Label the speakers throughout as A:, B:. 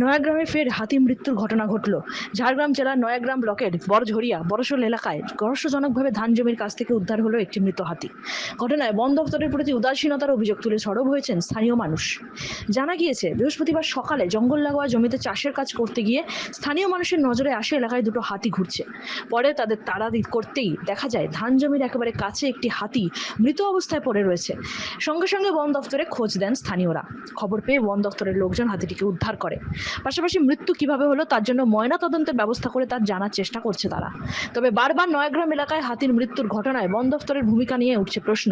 A: নয়াগ্রামে ফের হাতি মৃত্যুর ঘটনা ঘটল। ঝাড়গ্রাম জেলার নয়াগ্রাম ব্লকের বড়ঝরিয়া বড়শোল এলাকায় রহস্যজনকভাবে ধান জমির কাছ থেকে উদ্ধার হলো একটি মৃত হাতি। ঘটনায় বন দপ্তরের প্রতি উদাসীনতার অভিযোগ তুলে সরব হয়েছেন স্থানীয় মানুষ। জানা গিয়েছে, বৃহস্পতিবার সকালে জঙ্গল লাগোয়া জমিতে চাষের কাজ করতে গিয়ে স্থানীয় মানুষের নজরে আসে এলাকায় দুটো হাতি ঘুরছে। পরে তাদের তাড়াদি করতেই দেখা যায়, ধান জমির একেবারে কাছে একটি হাতি মৃত অবস্থায় পড়ে রয়েছে। সঙ্গে সঙ্গে বন দপ্তরে খোঁজ দেন স্থানীয়রা। খবর পেয়ে বন দপ্তরের লোকজন হাতিটিকে উদ্ধার করে। পাশাপাশি মৃত্যু কীভাবে হলো তার জন্য ময়না তদন্তের ব্যবস্থা করে তার জানার চেষ্টা করছে তারা। তবে বারবার নয়াগ্রাম এলাকায় হাতির মৃত্যুর ঘটনায় বন দফতরের ভূমিকা নিয়ে উঠছে প্রশ্ন।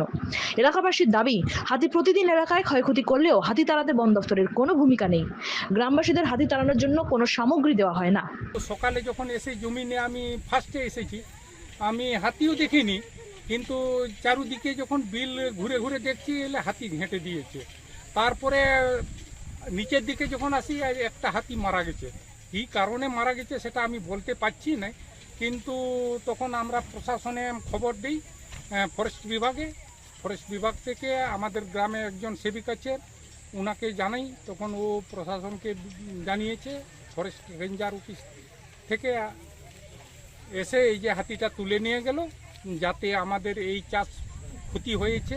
A: এলাকাবাসীর দাবি, হাতি প্রতিদিন এলাকায় ক্ষয়ক্ষতি করলেও হাতি তাড়াতে বন দফতরের কোনো ভূমিকা নেই। গ্রামবাসীদের হাতি তাড়ানোর জন্য কোনো সামগ্রী দেওয়া হয় না।
B: সকালে যখন এসে জমি নিয়ে আমি ফার্স্টে এসেছি, আমি হাতিও দেখিনি, কিন্তু চারুদিকে যখন বিল ঘুরে ঘুরে দেখছি হাতি ঘেঁটে দিয়েছে। তারপরে নিচের দিকে যখন আসি একটা হাতি মারা গেছে। কী কারণে মারা গেছে সেটা আমি বলতে পারছি না, কিন্তু তখন আমরা প্রশাসনে খবর দিই ফরেস্ট বিভাগে। ফরেস্ট বিভাগ থেকে আমাদের গ্রামে একজন সেবিক আছে ওনাকে জানাই, তখন ও প্রশাসনকে জানিয়েছে, ফরেস্ট রেঞ্জার অফিস থেকে এসে এই যে হাতিটা তুলে নিয়ে গেল, যাতে আমাদের এই চাষ ক্ষতি হয়েছে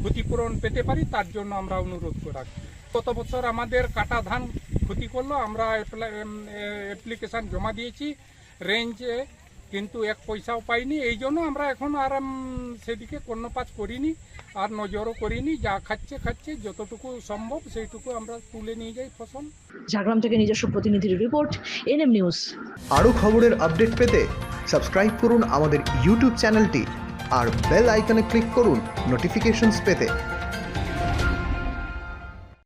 B: ক্ষতিপূরণ পেতে পারি, তার জন্য আমরা অনুরোধ করা গত বছর আমাদের কাটা ধান ক্ষতি করল। আমরা অ্যাপ্লিকেশান জমা দিয়েছি। রেঞ্জে কিন্তু এক পয়সাও পাইনি। এই জন্য আমরা এখন আর সেদিকে কর্ণপাত করিনি আর নজরও করিনি। যা খাচ্ছে খাচ্ছে। যতটুকু সম্ভব সেইটুকু আমরা তুলে নিয়ে যাই ফসল।
A: ঝাড়গ্রাম থেকে নিজস্ব প্রতিনিধির রিপোর্ট এনএম নিউজ।
C: আরও খবরের আপডেট পেতে সাবস্ক্রাইব করুন আমাদের ইউটিউব চ্যানেলটি আর বেল আইকনে ক্লিক করুন নোটিফিকেশনস পেতে।